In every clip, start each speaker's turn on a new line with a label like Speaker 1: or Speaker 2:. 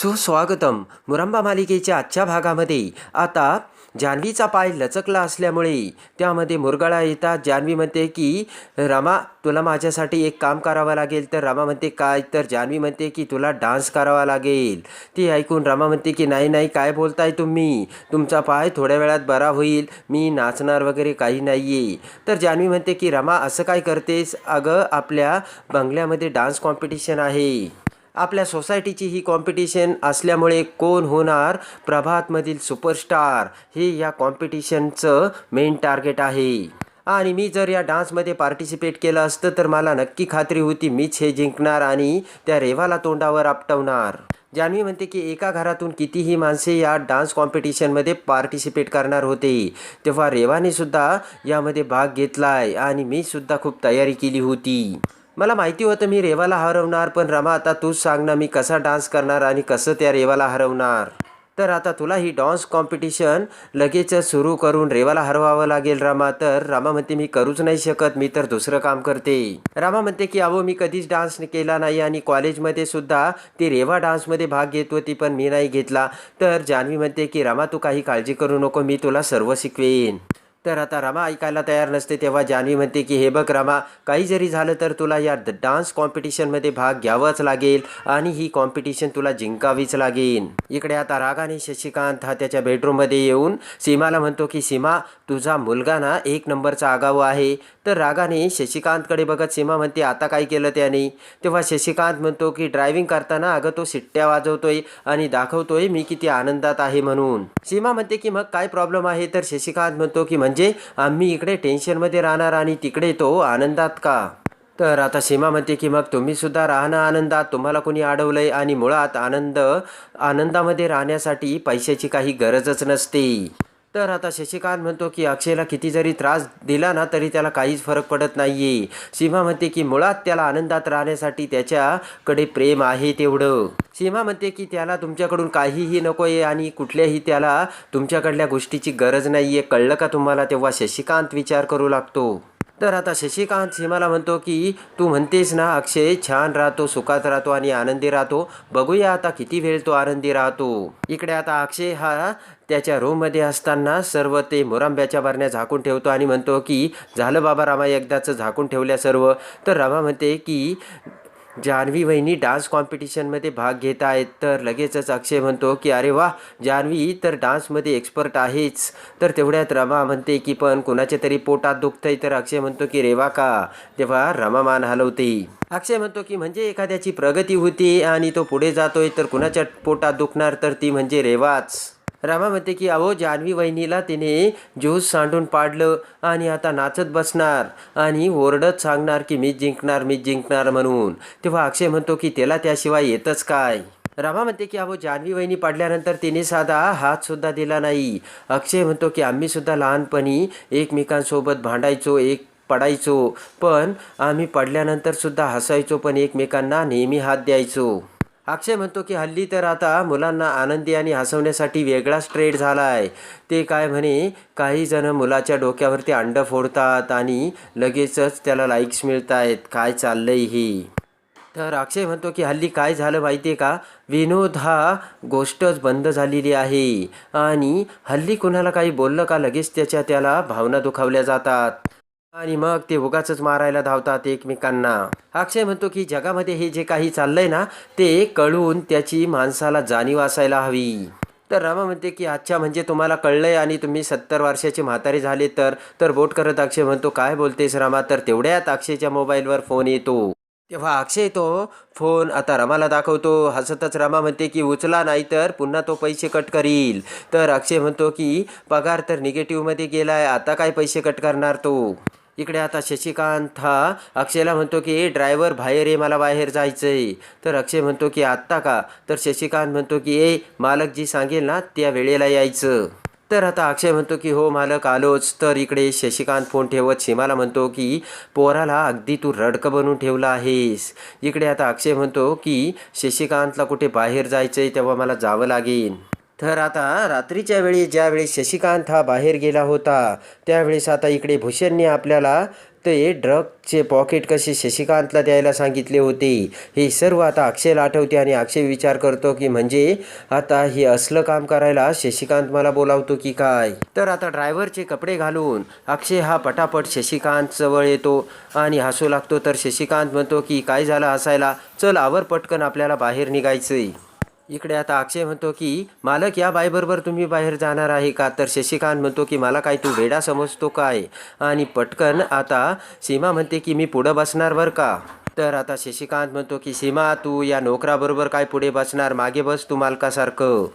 Speaker 1: सुस्वागतम. मुरंबा मालिकेच्या आजच्या भागामध्ये आता जान्हवीचा पाय लचकला असल्यामुळे त्यामध्ये मुरगळा येतात. जान्हवी म्हणते की रमा तुला माझ्यासाठी एक काम करावं लागेल. तर रमा म्हणते काय? तर जान्हवी म्हणते की तुला डान्स करावा लागेल. ती ऐकून रमा म्हणते की नाही नाही काय बोलताय तुम्ही? तुमचा पाय थोड्या वेळात बरा होईल. मी नाचणार वगैरे काही नाही आहे तर जान्हवी म्हणते की रमा असं काय करतेस? अगं आपल्या बंगल्यामध्ये डान्स कॉम्पिटिशन आहे. आपल्या सोसायटीची ही कॉम्पिटिशन असल्यामुळे कोण होणार? प्रभातमधील सुपरस्टार हे या कॉम्पिटिशनचं मेन टार्गेट आहे. आणि मी जर या डान्समध्ये पार्टिसिपेट केलं असतं तर मला नक्की खात्री होती मीच हे जिंकणार आणि त्या रेवाला तोंडावर आपटवणार. जान्हवी म्हणते की एका घरातून कितीही माणसे या डान्स कॉम्पिटिशनमध्ये पार्टिसिपेट करणार होते. तेव्हा रेवाने सुद्धा यामध्ये भाग घेतला आहे आणि मी सुद्धा खूप तयारी केली होती. मला माहिती होतं मी रेवाला हरवणार पण रमा आता तूच सांग ना मी कसा डान्स करणार आणि कसं त्या रेवाला हरवणार. तर आता तुला ही डान्स कॉम्पिटिशन लगेच सुरू करून रेवाला हरवावं लागेल रामा. तर रामा म्हणते मी करूच नाही शकत मी तर दुसरं काम करते. रामा म्हणते की अहो मी कधीच डान्स केला नाही आणि कॉलेजमध्ये सुद्धा ती रेवा डान्समध्ये भाग घेत होती पण मी नाही घेतला. तर जान्हवी म्हणते की रामा तू काही काळजी करू नको मी तुला सर्व शिकवेन. तर आता रमा ऐकायला तयार नसते तेव्हा जान्हवी म्हणते की हे बघ रमा काही जरी झालं तर तुला या डान्स कॉम्पिटिशनमध्ये भाग घ्यावाच लागेल आणि ही कॉम्पिटिशन तुला जिंकावीच लागेल. इकडे आता रागाने शशिकांत हा त्याच्या बेडरूममध्ये येऊन सीमाला म्हणतो की सीमा तुझा मुलगा ना एक नंबरचा आगाऊ आहे. तर रागाने शशिकांतकडे बघत सीमा म्हणते आता काय केलं त्याने? तेव्हा शशिकांत म्हणतो की ड्रायव्हिंग करताना अगं तो शिट्ट्या वाजवतोय आणि दाखवतोय मी किती आनंदात आहे म्हणून. सीमा म्हणते की मग काय प्रॉब्लेम आहे? तर शशिकांत म्हणतो की म्हणजे म्हणजे आम्ही इकडे टेन्शनमध्ये राहणार आणि तिकडे तो आनंदात का? तर आता सीमा म्हणते की मग तुम्ही सुद्धा राहणं आनंदात. तुम्हाला कोणी अडवलंय आणि मुळात आनंद आनंदामध्ये राहण्यासाठी पैशाची काही गरजच नसते. तर आता शशिकांत म्हणतो की अक्षयला किती जरी त्रास दिला ना तरी त्याला काहीच फरक पडत नाहीये. सीमा म्हणते की मुळात त्याला आनंदात राहण्यासाठी त्याच्याकडे प्रेम आहे तेवढं. सीमा म्हणते की त्याला तुमच्याकडून काहीही नको आहे आणि कुठल्याही त्याला तुमच्याकडल्या गोष्टीची गरज नाहीये. कळलं का तुम्हाला? तेव्हा शशिकांत विचार करू लागतो. तर आता शशिकांत सीमाला म्हणतो की तू म्हणतेस ना अक्षय छान राहतो सुखात राहतो आणि आनंदी राहतो. बघूया आता किती वेळ तो आनंदी राहतो. इकडे आता अक्षय हा त्याच्या रूममध्ये असताना सर्व ते मुरांब्याच्या बारण्या झाकून ठेवतो आणि म्हणतो की झालं बाबा रामा एकदाचं झाकून ठेवल्या सर्व. तर रामा म्हणते की जान्हवी वहिनी डान्स कॉम्पिटिशनमध्ये भाग घेत आहेत. तर लगेचच अक्षय म्हणतो की अरे वा जान्हवी तर डान्समध्ये एक्सपर्ट आहेच. तर तेवढ्यात रमा म्हणते की पण कुणाच्या तरी पोटात दुखतंय. तर अक्षय म्हणतो की रेवा का? तेव्हा रमा मान हलवते. अक्षय म्हणतो की म्हणजे एखाद्याची प्रगती होती आणि तो पुढे जातोय तर कुणाच्या पोटात दुखणार? तर ती म्हणजे रेवाच. रमा म्हणते की अहो जान्हवी वहिनीला तिने ज्यूस सांडून पाडलं आणि आता नाचत बसणार आणि ओरडत सांगणार की मी जिंकणार मी जिंकणार म्हणून. तेव्हा अक्षय म्हणतो की त्याला त्याशिवाय येतच काय? रामा म्हणते की अहो जान्हवी वहिनी पडल्यानंतर तिने साधा हातसुद्धा दिला नाही. अक्षय म्हणतो की आम्हीसुद्धा लहानपणी एकमेकांसोबत भांडायचो एक पडायचो पण आम्ही पडल्यानंतर सुद्धा हसायचो पण एकमेकांना नेहमी हात द्यायचो. अक्षय म्हणतो की हल्ली तर आता मुलांना आनंदी आणि हसवण्यासाठी वेगळाच ट्रेड झाला आहे ते काय म्हणे काही जण मुलाच्या डोक्यावरती अंड फोडतात आणि लगेचच त्याला लाईक्स मिळत आहेत काय चाललंय ही? तर अक्षय म्हणतो की हल्ली काय झालं माहिती आहे का? विनोद हा गोष्टच बंद झालेली आहे. आणि हल्ली कुणाला काही बोललं का लगेच त्याच्या त्याला भावना दुखावल्या जातात. आणि मग ते उगाच मारायला धावतात एकमेकांना. अक्षय म्हणतो की जगामध्ये हे जे काही चाललंय ना ते कळून त्याची माणसाला जाणीव असायला हवी. तर रामा म्हणते की अच्छा म्हणजे तुम्हाला कळलंय आणि तुम्ही सत्तर वर्षाचे म्हातारे झाले तर तर बोट करत अक्षय म्हणतो काय बोलतेस रामा तर तेवढ्यात अक्षयच्या मोबाईलवर फोन येतो. तेव्हा अक्षय तो फोन आता रमाला दाखवतो. हसतच रमा म्हणते की उचला नाही तर पुन्हा तो पैसे कट करील. तर अक्षय म्हणतो की पगार तर निगेटिव्हमध्ये गेलाय आता काय पैसे कट करणार तो? इकडे आता शशिकांत हा. अक्षयला म्हणतो की ए ड्रायव्हर बाहेर ये मला बाहेर जायचं आहे तर अक्षय म्हणतो की आत्ता का? तर शशिकांत म्हणतो की ए मालक जी सांगेल ना त्या वेळेला यायचं. तर आता अक्षय म्हणतो की हो मालक आलोच. तर इकडे शशिकांत फोन ठेवत सीमाला म्हणतो की पोराला अगदी तू रडकं बनवून ठेवला आहेस. इकडे आता अक्षय म्हणतो की शशिकांतला कुठे बाहेर जायचं आहे तेव्हा मला जावं लागेल. तर आता रात्रीच्या वेळी ज्यावेळी शशिकांत हा बाहेर गेला होता त्यावेळेस आता इकडे भूषणने आपल्याला ते ड्रगचे पॉकेट कसे शशिकांतला द्यायला सांगितले होते हे सर्व आता अक्षयला आठवते आणि अक्षय विचार करतो की म्हणजे आता हे असलं काम करायला शशिकांत मला बोलावतो की काय? तर आता ड्रायव्हरचे कपडे घालून अक्षय हा पटापट शशिकांत जवळ येतो आणि हसू लागतो. तर शशिकांत म्हणतो की काय झालं हसायला? चल आवर पटकन आपल्याला बाहेर निघायचंय. इकडे आता अक्षय म्हणतो की मालक या बाईबरोबर तुम्ही बाहेर जाणार आहे का? तर शशिकांत म्हणतो की मला काय तू वेडा समजतो काय? आणि पटकन आता सीमा म्हणते की मी पुढं बसणार बरं का? तर आता शशिकांत म्हणतो की सीमा तू या नोकराबरोबर काय पुढे बसणार? मागे बस तू मालकासारखं.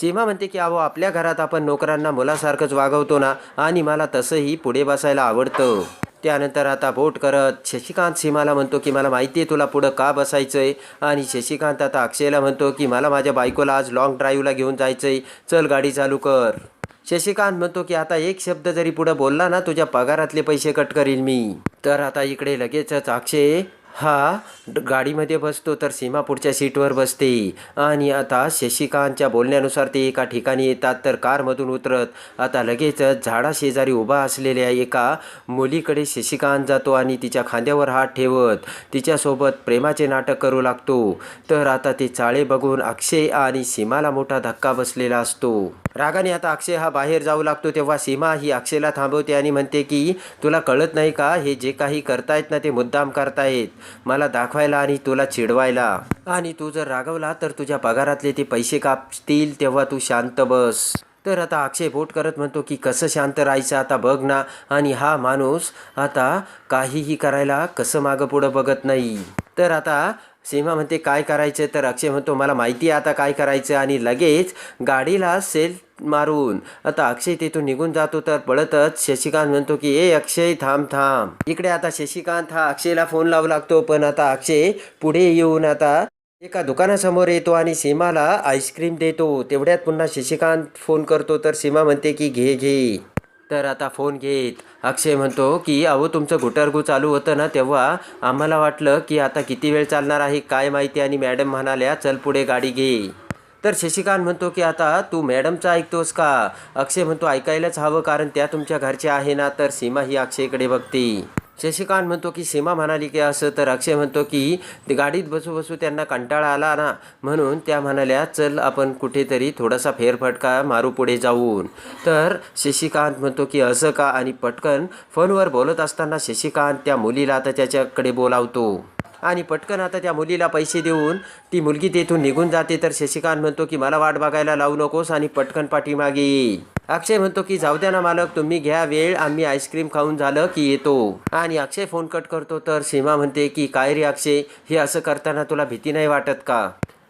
Speaker 1: सीमा म्हणते की अहो आपल्या घरात आपण नोकरांना मुलासारखंच वागवतो ना? आणि मला तसंही पुढे बसायला आवडतं. त्यानंतर आता बोट करत शशिकांत सीमाला म्हणतो की मला माहिती आहे तुला पुढं का बसायचं आहे आणि शशिकांत आता अक्षयला म्हणतो की मला माझ्या बायकोला आज लाँग ड्राईव्हला घेऊन जायचं आहे चल गाडी चालू कर. शशिकांत म्हणतो की आता एक शब्द जरी पुढं बोलला ना तुझ्या पगारातले पैसे कट करील मी. तर आता इकडे लगेचच अक्षय हा गाडीमध्ये बसतो तर सीमा पुढच्या सीटवर बसते. आणि आता शशिकांतच्या बोलण्यानुसार ते एका ठिकाणी येतात तर कारमधून उतरत. आता लगेचच झाडाशेजारी उभा असलेल्या एका मुलीकडे शशिकांत जातो आणि तिच्या खांद्यावर हात ठेवत. तिच्यासोबत प्रेमाचे नाटक करू लागतो. तर आता ते चाळे बघून अक्षय आणि सीमाला मोठा धक्का बसलेला असतो. रागाने आता अक्षय हा बाहेर जाऊ लागतो तेव्हा सीमा ही अक्षयला थांबवते आणि म्हणते की तुला कळत नाही का? हे जे काही करतायत ना ते मुद्दाम करतायत. मला दाखवायला आणि तुला चिडवायला. आणि तू जर रागवला तर तुझ्या पगारातले ते पैसे कापतील तेव्हा तू शांत बस. तर आता अक्षय बोट करत म्हणतो की कसं शांत राहायचं आता बघ ना. आणि हा माणूस आता काहीही करायला कसं मागं पुढं बघत नाही. तर आता सीमा म्हणते काय करायचं? तर अक्षय म्हणतो मला माहिती आहे आता काय करायचं. आणि लगेच गाडीला सेल मारून आता अक्षय तिथून निघून जातो. तर पळतच शशिकांत म्हणतो की ए अक्षय थांब थांब. इकडे आता शशिकांत हा अक्षयला फोन लावू लागतो पण आता अक्षय पुढे येऊन आता एका दुकानासमोर येतो आणि सीमाला आईस्क्रीम देतो. तेवढ्यात पुन्हा शशिकांत फोन करतो. तर सीमा म्हणते की घे घे. तर आता फोन घेत. अक्षय म्हणतो की अहो तुमचं घुटरगू चालू होतं ना तेव्हा आम्हाला वाटलं की आता किती वेळ चालणार आहे काय माहिती? आणि मॅडम म्हणाल्या चल पुढे गाडी घे. तर शशिकांत म्हणतो की आता तू मॅडमचं ऐकतोस का? अक्षय म्हणतो ऐकायलाच हवं कारण त्या तुमच्या घरच्या आहे ना तर सीमा ही अक्षयकडे बघते. शशिकांत म्हणतो की सीमा म्हणाली की असं तर अक्षय म्हणतो की गाडीत बसू बसू त्यांना कंटाळा आला ना म्हणून त्या म्हणाल्या चल आपण कुठेतरी थोडासा फेरफटका मारू पुढे जाऊन. तर शशिकांत म्हणतो की असं का? आणि पटकन फोनवर बोलत असताना शशिकांत त्या मुलीला आता त्याच्याकडे बोलावतो. आणि पटकन आता त्या मुलीला पैसे देऊन ती मुलगी तेथून निघून जाते. तर शशिकांत म्हणतो की मला वाट बघायला लावू नकोस. आणि पटकन पाठीमागे अक्षय म्हणतो की जाऊ द्या ना मालक तुम्ही घ्या वेळ आम्ही आईस्क्रीम खाऊन झालं की येतो. आणि अक्षय फोन कट करतो तर सीमा म्हणते की काय रे अक्षय हे असं करताना तुला भीती नाही वाटत का?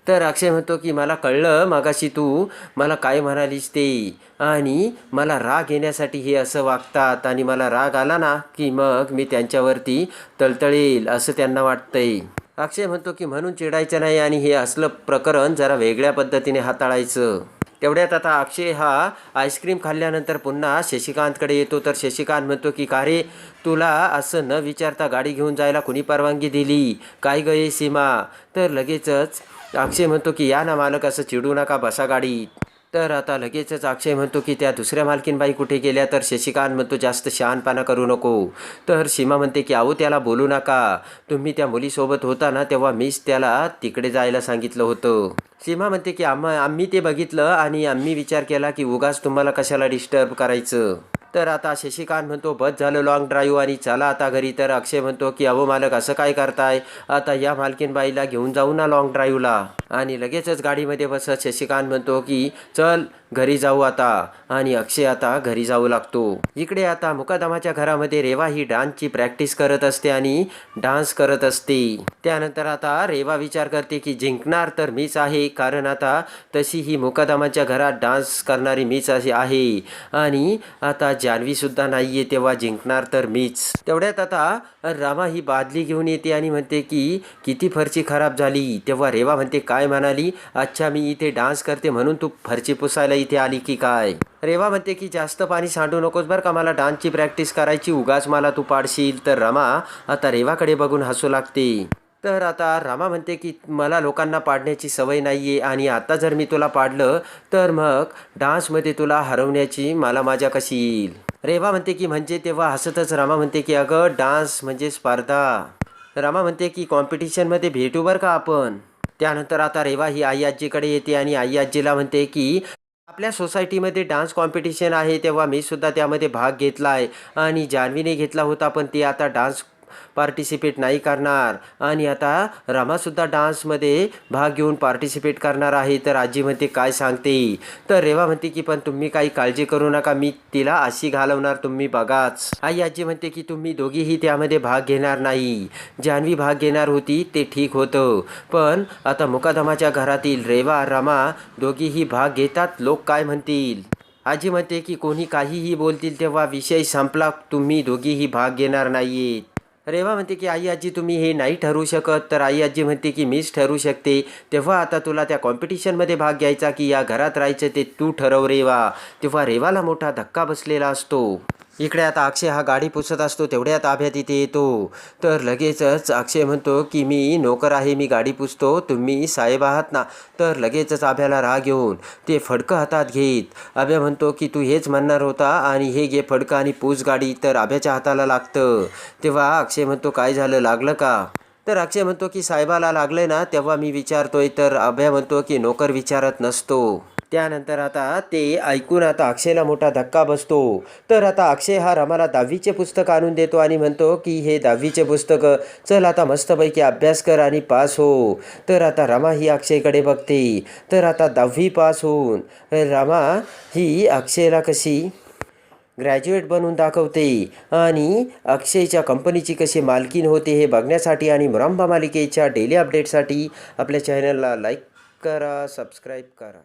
Speaker 1: तर अक्षय म्हणतो की मला कळलं मागाशी तू मला काय म्हणालीस ते. आणि मला राग येण्यासाठी हे असं वागतात आणि मला राग आला ना की मग मी त्यांच्यावरती तळतळेल असं त्यांना वाटतंय. अक्षय म्हणतो की म्हणून चिडायचं नाही आणि हे असलं प्रकरण जरा वेगळ्या पद्धतीने हाताळायचं. तेवढ्यात आता अक्षय हा आईस्क्रीम खाल्ल्यानंतर पुन्हा शशिकांतकडे येतो. तर शशिकांत म्हणतो की का रे तुला असं न विचारता गाडी घेऊन जायला कुणी परवानगी दिली? काय गये सीमा? तर लगेचच अक्षय म्हणतो की या ना मालक असं चिडू नका बसा गाडीत. तर आता लगेचच अक्षय म्हणतो की त्या दुसऱ्या मालकीनबाई कुठे गेल्या तर शशिकांत म्हणतो जास्त शहाणपणा करू नको. तर सीमा म्हणते की अहो त्याला बोलू नका. तुम्ही त्या मुलीसोबत होता ना तेव्हा मीच त्याला तिकडे जायला सांगितलं होतं. सीमा म्हणते की आम्हा आम्ही ते बघितलं आणि आम्ही विचार केला की उगाच तुम्हाला कशाला डिस्टर्ब करायचं? तर आता शशिकांत म्हणतो बस झालं लॉंग ड्राईव्ह आणि चला आता घरी. तर अक्षय म्हणतो की अहो मालक असं काय करताय? आता या मालकीनबाईला घेऊन जाऊ ना लॉंग ड्राईव्हला आणि लगेचच गाडीमध्ये बसत शशिकांत म्हणतो की चल घरी जाऊ आता. आणि अक्षय आता घरी जाऊ लागतो. इकडे आता मुकादमाच्या घरामध्ये रेवा ही डान्सची प्रॅक्टिस करत असते आणि डान्स करत असते. त्यानंतर आता रेवा विचार करते की जिंकणार तर मीच आहे कारण आता तशी ही मुकादमाच्या घरात डान्स करणारी मीच अशी आहे. आणि आता जान्हवीसुद्धा नाही आहे तेव्हा जिंकणार तर मीच. तेवढ्यात आता रामा ही बादली घेऊन येते आणि म्हणते की किती फरची खराब झाली. तेव्हा रेवा म्हणते काय म्हणाली? अच्छा मी इथे डान्स करते म्हणून तू फरची पुसायला इथे आली की काय? रेवा म्हणते की जास्त पाणी सांडू नकोस बरं का मला डान्सची प्रॅक्टिस करायची उगाच मला तू पाडशील. तर रमा आता रेवाकडे बघून हसू लागते. तर आता रामा म्हणते की मला लोकांना पाडण्याची सवय नाही आहे आणि आता जर मी तुला पाडलं तर मग डान्समध्ये तुला हरवण्याची मला मजा कशी येईल? रेवा म्हणते की म्हणजे तेव्हा हसतच. रामा म्हणते की अगं डान्स म्हणजे स्पर्धा. रामा म्हणते की कॉम्पिटिशनमध्ये भेटू बरं का आपण? त्यानंतर आता रेवा ही आई आजीकडे येते आणि आई आजीला म्हणते की आपल्या सोसायटीमध्ये डान्स कॉम्पिटिशन आहे तेव्हा मी सुद्धा त्यामध्ये भाग घेतला आहे. आणि जान्हवीने घेतला होता पण ती आता डान्स पार्टिसिपेट नाही करणार. आणि आता रमासुद्धा डान्समध्ये भाग घेऊन पार्टिसिपेट करणार आहे. तर आजी म्हणते काय सांगते? तर रेवा म्हणते की पण तुम्ही काही काळजी करू नका. मी तिला अशी घालवणार. तुम्ही बघाच. आई आजी म्हणते की तुम्ही दोघीही त्यामध्ये भाग घेणार नाही. जान्हवी भाग घेणार होती ते ठीक होतं. पण आता मुकादमाच्या घरातील रेवा रमा दोघीही भाग घेतात. लोक काय म्हणतील? आजी म्हणते की कोणी काहीही बोलतील तेव्हा विषय संपला. तुम्ही दोघीही भाग घेणार नाहीत रेवा म्हणते की आई आजी तुम्ही हे नाही ठरवू शकत. तर आई आजी म्हणते की मीच ठरवू शकते. तेव्हा आता तुला त्या कॉम्पिटिशनमध्ये भाग घ्यायचा की या घरात राहायचं ते तू ठरव रेवा तेव्हा रेवाला मोठा धक्का बसलेला असतो. इकडे आता अक्षय हा गाडी पुसत असतो तेवढ्यात ताब्यात इथे येतो. तर लगेचच अक्षय म्हणतो की मी नोकर आहे मी गाडी पुसतो तुम्ही साहेब आहात ना? तर लगेचच आभ्याला राग येऊन ते फडकं हातात घेत आभ्या म्हणतो की तू हेच म्हणणार होता आणि हे घे फडकं आणि पूस गाडी तर आभ्याच्या हाताला लागतं. तेव्हा अक्षय म्हणतो काय झालं लागलं का? तर अक्षय म्हणतो की साहेबाला लागलं ना तेव्हा मी विचारतोय. तर अभ्या म्हणतो की नोकर विचारत नसतो. त्यानंतर आता ते ऐकून आता अक्षयला मोठा धक्का बसतो. तर आता अक्षय हा रमाला दहावीचे पुस्तक आणून देतो आणि म्हणतो की हे दहावीचे पुस्तकं चल आता मस्तपैकी अभ्यास कर आणि पास हो. तर आता रमा ही अक्षयकडे बघते. तर आता दहावी पास होऊन रमा ही अक्षयला कशी ग्रॅज्युएट बनवून दाखवते आणि अक्षयच्या कंपनीची कशी मालकीन होते हे बघण्यासाठी आणि मुरांबा मालिकेच्या डेली अपडेटसाठी आपल्या चॅनलला लाईक करा सबस्क्राईब करा.